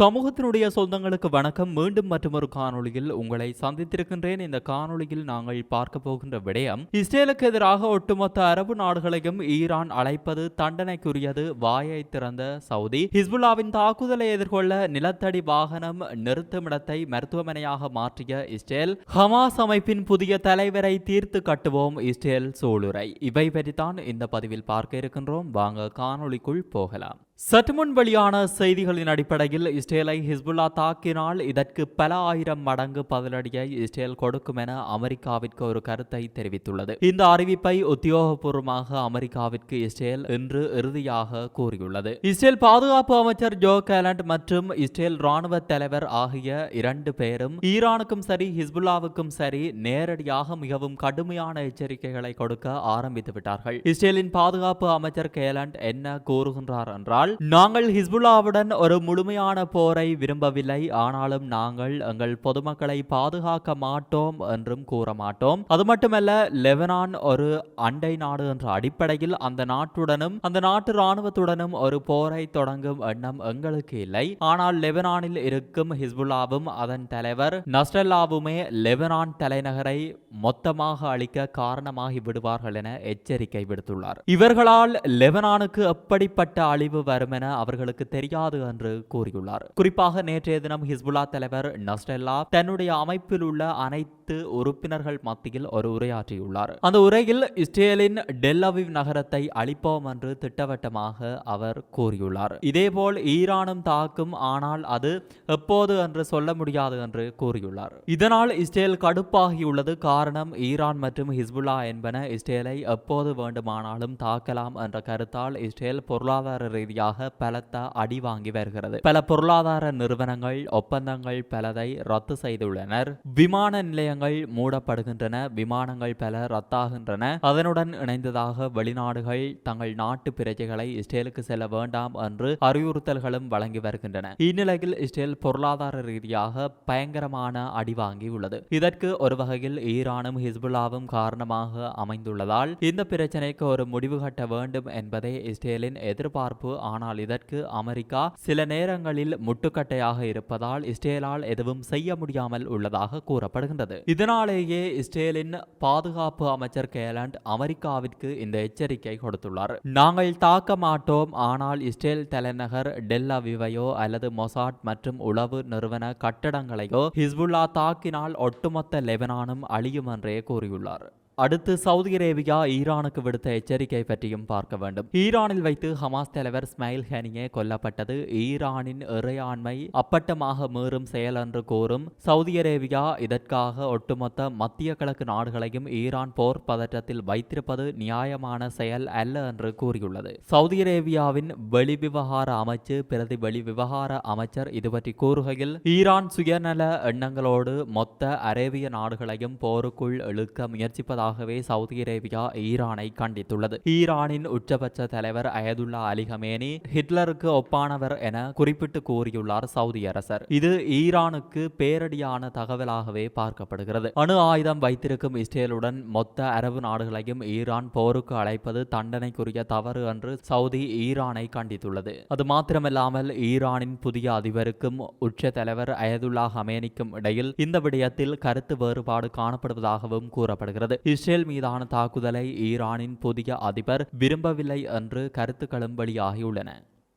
சமூகத்தினுடைய சொந்தங்களுக்கு வணக்கம். மீண்டும் மற்றொரு காணொளியில் உங்களை சந்தித்திருக்கின்றேன். இந்த காணொளியில் நாங்கள் பார்க்க போகின்ற விடயம் இஸ்ரேலுக்கு எதிராக ஒட்டுமொத்த அரபு நாடுகளையும் ஈரான் அழைப்பது தண்டனைக்குரியது. வாயை திறந்த சவுதி ஹிஸ்புல்லாவின் தாக்குதலை எதிர்கொள்ள நிலத்தடி வாகனம் நிறுத்துமிடத்தை மருத்துவமனையாக மாற்றிய இஸ்ரேல் ஹமாஸ் அமைப்பின் புதிய தலைவரை தீர்த்து கட்டுவோம். இஸ்ரேல் சூளுரை. இவை பற்றித்தான் இந்த பதிவில் பார்க்க இருக்கின்றோம். வாங்க காணொளிக்குள் போகலாம். சற்றுமுன் வெளியான செய்திகளின் அடிப்படையில் இஸ்ரேலை ஹிஸ்புல்லா தாக்கினால் இதற்கு பல ஆயிரம் மடங்கு பதிலடியை இஸ்ரேல் கொடுக்கும் என அமெரிக்காவிற்கு ஒரு கருத்தை தெரிவித்துள்ளது. இந்த அறிவிப்பை உத்தியோகபூர்வமாக அமெரிக்காவிற்கு இஸ்ரேல் இன்று இறுதியாக கூறியுள்ளது. இஸ்ரேல் பாதுகாப்பு அமைச்சர் ஜோ கேலண்ட் மற்றும் இஸ்ரேல் ராணுவ தலைவர் ஆகிய இரண்டு பேரும் ஈரானுக்கும் சரி ஹிஸ்புல்லாவுக்கும் சரி நேரடியாக மிகவும் கடுமையான எச்சரிக்கைகளை கொடுக்க ஆரம்பித்து விட்டார்கள் இஸ்ரேலின் பாதுகாப்பு அமைச்சர் கேலண்ட் என்ன கூறுகின்றார் என்றால் நாங்கள் ஹிஸ்புல்லாவுடன் ஒரு முழுமையான போரை விரும்பவில்லை. ஆனாலும் நாங்கள் எங்கள் பொதுமக்களை பாதுகாக்க மாட்டோம் என்றும் கூற மாட்டோம். அது மட்டுமல்ல லெபனான் ஒரு அண்டை நாடு என்ற அடிப்படையில் அந்த நாட்டுடனும் அந்த நாட்டு ராணுவத்துடனும் ஒரு போரை தொடங்கும் எண்ணம் எங்களுக்கு இல்லை. ஆனால் லெபனானில் இருக்கும் ஹிஸ்புல்லாவும் அதன் தலைவர் நஸ்ரல்லாவுமே லெபனான் தலைநகரை மொத்தமாக அழிக்க காரணமாகி விடுவார்கள் என எச்சரிக்கை விடுத்துள்ளார். இவர்களால் லெபனானுக்கு எப்படிப்பட்ட அழிவு வரும் என அவர்களுக்கு தெரியாது என்று கூறியுள்ளார். குறிப்பாக நேற்றைய தினம் ஹிஸ்புல்லா தலைவர் நஸ்டெல்லா தன்னுடைய அமைப்பில் உள்ள அனைத்து உறுப்பினர்கள் மத்தியில் ஒரு உரையாற்றியுள்ளார். அந்த உரையில் இஸ்ரேலின் டெல்லவிவ் நகரத்தை அழிப்போம் என்று திட்டவட்டமாக அவர் கூறியுள்ளார். இதேபோல் ஈரானும் தாக்கும் ஆனால் அது எப்போது என்று சொல்ல முடியாது என்று கூறியுள்ளார். இதனால் இஸ்ரேல் கடுப்பாகியுள்ளது. காரணம் ஈரான் மற்றும் ஹிஸ்புல்லா என்பன இஸ்ரேலை எப்போது வேண்டுமானாலும் தாக்கலாம் என்ற கருத்தால் இஸ்ரேல் பொருளாதார ரீதியாக பலத்த அடி வாங்கி வருகிறது. பல பொருளாதார நிறுவனங்கள் ஒப்பந்தங்கள் பலதை ரத்து செய்துள்ளனர். விமான நிலையங்கள் மூடப்படுகின்றன விமானங்கள் பல ரத்தாகின்றன. அதனுடன் இணைந்ததாக வெளிநாடுகள் தங்கள் நாட்டு பிரஜைகளை இஸ்ரேலுக்கு செல்ல வேண்டாம் என்று அறிவுறுத்தல்களும் வழங்கி வருகின்றன. இந்நிலையில் இஸ்ரேல் பொருளாதார ரீதியாக பயங்கரமான அடி வாங்கியுள்ளது இதற்கு ஒரு வகையில் ஈரானும் ஹிஸ்புல்லாவும் காரணமாக அமைந்துள்ளதால் இந்த பிரச்சனைக்கு ஒரு முடிவு கட்ட வேண்டும் என்பதே இஸ்ரேலின் எதிர்பார்ப்பு. ஆனால் இதற்கு அமெரிக்கா சில நேரங்களில் முட்டுக்கட்டையாக இருப்பதால் இஸ்ரேலால் எதுவும் செய்ய முடியாமல் உள்ளதாக கூறப்படுகின்றது. இதனாலேயே இஸ்ரேலின் பாதுகாப்பு அமைச்சர் கேலண்ட் அமெரிக்காவிற்கு இந்த எச்சரிக்கை கொடுத்துள்ளார். நாங்கள் தாக்க மாட்டோம் ஆனால் இஸ்ரேல் தலைநகர் டெல்லவிவையோ அல்லது மொசாட் மற்றும் உளவு நிறுவன கட்டடங்களையோ ஹிஸ்புல்லா தாக்கினால் ஒட்டுமொத்த லெபனானும் அழியும் என்றே கூறியுள்ளார். அடுத்து சவுதி அரேபியா ஈரானுக்கு விடுத்த எச்சரிக்கை பற்றியும் பார்க்க வேண்டும். ஈரானில் வைத்து ஹமாஸ் தலைவர் ஸ்மைல் ஹனியே கொல்லப்பட்டது. ஈரானின் இறையாண்மை அப்பட்டமாக மீறும் செயல் என்று கூறும் சவுதி அரேபியா இதற்காக ஒட்டுமொத்த மத்திய கிழக்கு நாடுகளையும் ஈரான் போர் பதற்றத்தில் வைத்திருப்பது நியாயமான செயல் அல்ல என்று கூறியுள்ளது. சவுதி அரேபியாவின் வெளிவிவகார அமைச்சு பிரதி வெளிவிவகார அமைச்சர் இது பற்றி கூறுகையில் ஈரான் சுயநல எண்ணங்களோடு மொத்த அரேபிய நாடுகளையும் போருக்குள் இழுக்க முயற்சிப்பதாக முன்னதாகவே சவுதி அரேபியா ஈரானை கண்டித்துள்ளது. ஈரானின் உச்சபட்ச தலைவர் அயதுல்லா அலி ஹமேனி ஹிட்லருக்கு ஒப்பானவர் என குறிப்பிட்டு கூறியுள்ளார் சவுதி அரசர். இது ஈரானுக்கு பேரடியான தகவலாகவே பார்க்கப்படுகிறது. அணு ஆயுதம் வைத்திருக்கும் இஸ்ரேலுடன் மொத்த அரபு நாடுகளையும் ஈரான் போருக்கு அழைப்பது தண்டனைக்குரிய தவறு என்று சவுதி ஈரானை கண்டித்துள்ளது. அது மாத்திரமல்லாமல் ஈரானின் புதிய அதிபருக்கும் உச்ச தலைவர் அயதுல்லா ஹமேனிக்கும் இடையில் இந்த விடயத்தில் கருத்து வேறுபாடு காணப்படுவதாகவும் கூறப்படுகிறது. இஸ்ரேல் மீதான தாக்குதலை ஈரானின் புதிய அதிபர் விரும்பவில்லை என்று கருத்துக்களும் வெளியாகியுள்ளன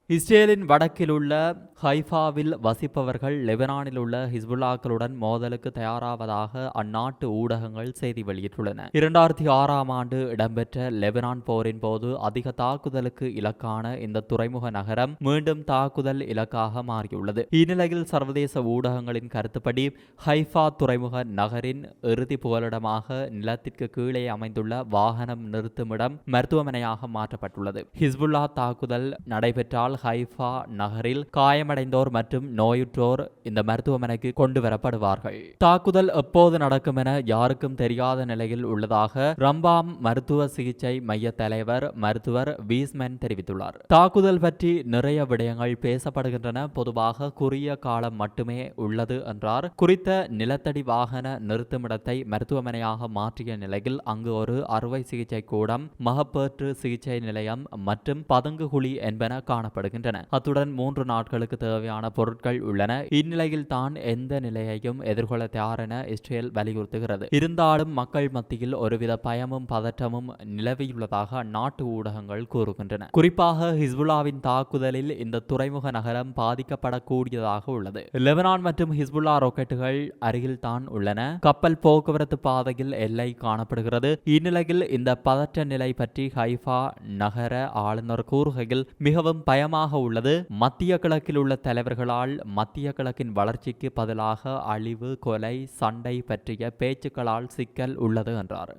இஸ்ரேலின் வடக்கில் உள்ள ஹைஃபாவில் வசிப்பவர்கள் லெபனானில் உள்ள ஹிஸ்புல்லாக்களுடன் மோதலுக்கு தயாராவதாக அந்நாட்டு ஊடகங்கள் செய்தி வெளியிட்டுள்ளன. இரண்டாயிரத்தி ஆறாம் ஆண்டு இடம்பெற்ற லெபனான் போரின் போது அதிக தாக்குதலுக்கு இலக்கான இந்த துறைமுக நகரம் மீண்டும் தாக்குதல் இலக்காக மாறியுள்ளது. இந்நிலையில் சர்வதேச ஊடகங்களின் கருத்துப்படி ஹைஃபா துறைமுக நகரின் இறுதி புகலிடமாக நிலத்திற்கு கீழே அமைந்துள்ள வாகனம் நிறுத்துமிடம் மருத்துவமனையாக மாற்றப்பட்டுள்ளது. ஹிஸ்புல்லா தாக்குதல் நடைபெற்றால் ஹைஃபா நகரில் காயமடைந்தோர் மற்றும் நோயுற்றோர் இந்த மருத்துவமனைக்கு கொண்டு வரப்படுவார்கள் தாக்குதல் எப்போது நடக்கும் என யாருக்கும் தெரியாத நிலையில் உள்ளதாக ரம்பாம் மருத்துவ சிகிச்சை மைய தலைவர் மருத்துவர் வீஸ்மென் தெரிவித்துள்ளார். தாக்குதல் பற்றி நிறைய விடயங்கள் பேசப்படுகின்றன. பொதுவாக குறுகிய காலம் மட்டுமே உள்ளது என்றார். குறித்த நிலத்தடி வாகன நிறுத்துமிடத்தை மருத்துவமனையாக மாற்றிய நிலையில் அங்கு ஒரு அறுவை சிகிச்சை கூடம் மகப்பேற்று சிகிச்சை நிலையம் மற்றும் பதுங்குகுழி என்பன காணப்படும். காணப்படுகின்றன. அத்துடன் மூன்று நாட்களுக்கு தேவையான பொருட்கள் உள்ளன. இந்நிலையில் தான் எந்த நிலையையும் எதிர்கொள்ள தயார் என இஸ்ரேல் வலியுறுத்துகிறது. இருந்தாலும் மக்கள் மத்தியில் ஒருவித பயமும் பதற்றமும் நிலவியுள்ளதாக அந்நாட்டு ஊடகங்கள் கூறுகின்றன. குறிப்பாக ஹிஸ்புல்லாவின் தாக்குதலில் இந்த துறைமுக நகரம் பாதிக்கப்படக்கூடியதாக உள்ளது. லெபனான் மற்றும் ஹிஸ்புல்லா ராக்கெட்டுகள் அருகில் தான் உள்ளன. கப்பல் போக்குவரத்து பாதையில் எல்லை காணப்படுகிறது. இந்நிலையில் இந்த பதற்ற நிலை பற்றி ஹைஃபா நகர ஆளுநர் கூறுகையில் மிகவும் பயம் பயமாக உள்ளது. மத்திய கிழக்கில் உள்ள தலைவர்களால் மத்திய கிழக்கின் வளர்ச்சிக்கு பதிலாக அழிவு கொலை சண்டை பற்றிய பேச்சுக்களால் சிக்கல் உள்ளது என்றார்.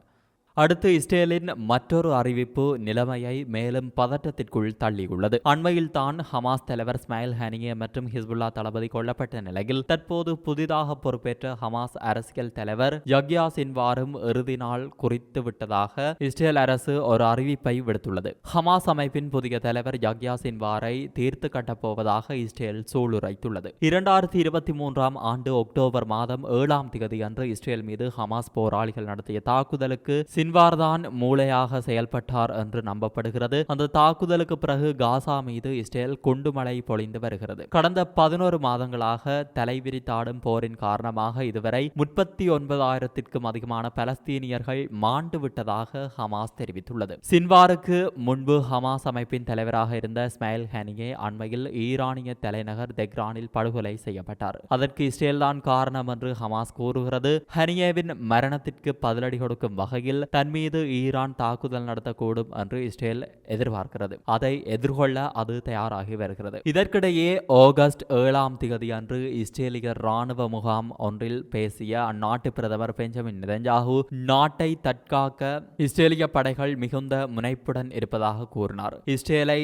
அடுத்து இஸ்ரேலின் மற்றொரு அறிவிப்பு நிலைமையை மேலும் பதட்டத்திற்குள் தள்ளியுள்ளது. அண்மையில் தான் ஹமாஸ் தலைவர் ஸ்மைல் ஹனியே மற்றும் ஹிஸ்புல்லா தளபதி கொல்லப்பட்ட நிலையில் தற்போது புதிதாக பொறுப்பேற்ற ஹமாஸ் அரசியல் தலைவர் யக்யா சின்வாரும் இறுதி நாள் குறித்து விட்டதாக இஸ்ரேல் அரசு ஒரு அறிவிப்பை விடுத்துள்ளது. ஹமாஸ் அமைப்பின் புதிய தலைவர் யக்யா சின்வாரை தீர்த்து கட்டப்போவதாக இஸ்ரேல் சூளுரைத்துள்ளது. இரண்டாயிரத்தி இருபத்தி மூன்றாம் ஆண்டு அக்டோபர் மாதம் ஏழாம் தேதி அன்று இஸ்ரேல் மீது ஹமாஸ் போராளிகள் நடத்திய தாக்குதலுக்கு சின்வார்தான் மூளையாக செயல்பட்டார் என்று நம்பப்படுகிறது. அந்த தாக்குதலுக்கு பிறகு காசா மீது இஸ்ரேல் குண்டுமழை பொழிந்து வருகிறது. கடந்த பதினோரு மாதங்களாக தலைவிரித்தாடும் போரின் காரணமாக இதுவரை முப்பத்தி ஒன்பதாயிரத்திற்கும் அதிகமான பலஸ்தீனியர்கள் மாண்டு விட்டதாக ஹமாஸ் தெரிவித்துள்ளது. சின்வாருக்கு முன்பு ஹமாஸ் அமைப்பின் தலைவராக இருந்த ஸ்மைல் ஹனியே அண்மையில் ஈரானிய தலைநகர் தெக்ரானில் படுகொலை செய்யப்பட்டார். அதற்கு இஸ்ரேல் தான் காரணம் என்று ஹமாஸ் கூறுகிறது. ஹனியேவின் மரணத்திற்கு பதிலடி கொடுக்கும் வகையில் தன் மீது ஈரான் தாக்குதல் நடத்தக்கூடும் என்று இஸ்ரேல் எதிர்பார்க்கிறது. அதை எதிர்கொள்ள அது தயாராகி வருகிறது. இதற்கிடையே ஆகஸ்ட் ஏழாம் தேதி அன்று இஸ்ரேலிய ராணுவ முகாம் ஒன்றில் பேசிய அந்நாட்டு பிரதமர் பெஞ்சமின் நெதன்யாகு நாட்டை தற்காக்க இஸ்ரேலிய படைகள் மிகுந்த முனைப்புடன் இருப்பதாக கூறினார். இஸ்ரேலை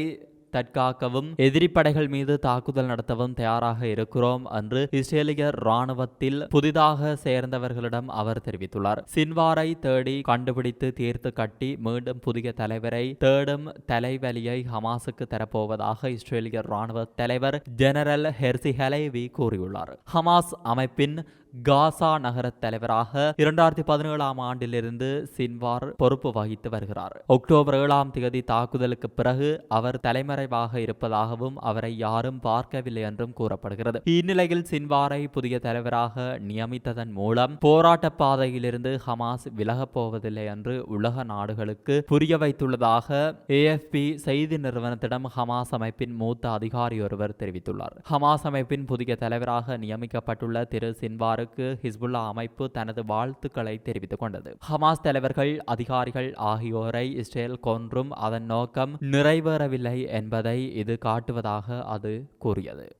தற்காக்கவும் எதிரி படைகள் மீது தாக்குதல் நடத்தவும் தயாராக இருக்கிறோம் என்று இஸ்ரேலிய ராணுவத்தில் புதிதாக சேர்ந்தவர்களிடம் அவர் தெரிவித்துள்ளார். சின்வாரை தேடி கண்டுபிடித்து தீர்த்து கட்டி மீண்டும் புதிய தலைவரை தேடும் தலைவலியை ஹமாஸுக்கு தரப்போவதாக இஸ்ரேலிய ராணுவ தலைவர் ஜெனரல் ஹெர்சி வி கூறியுள்ளார். ஹமாஸ் அமைப்பின் காசா நகர தலைவராக இரண்டாயிரத்தி பதினேழாம் ஆண்டிலிருந்து சின்வார் பொறுப்பு வகித்து வருகிறார். அக்டோபர் ஏழாம் தேதி தாக்குதலுக்கு பிறகு அவர் தலைமறைவாக இருப்பதாகவும் அவரை யாரும் பார்க்கவில்லை என்றும் கூறப்படுகிறது. இந்நிலையில் சின்வாரை புதிய தலைவராக நியமித்ததன் மூலம் போராட்ட பாதையிலிருந்து ஹமாஸ் விலகப் போவதில்லை என்று உலக நாடுகளுக்கு புரிய வைத்துள்ளதாக ஏஎஃப்பி செய்தி நிறுவனத்திடம் ஹமாஸ் அமைப்பின் மூத்த அதிகாரி ஒருவர் தெரிவித்துள்ளார். ஹமாஸ் அமைப்பின் புதிய தலைவராக நியமிக்கப்பட்டுள்ள திரு சின்வார் அவருக்கு ஹிஸ்புல்லா அமைப்பு தனது வாழ்த்துக்களை தெரிவித்துக் கொண்டது. ஹமாஸ் தலைவர்கள் அதிகாரிகள் ஆகியோரை இஸ்ரேல் கொன்றும் அதன் நோக்கம் நிறைவேறவில்லை என்பதை இது காட்டுவதாக அது கூறியது.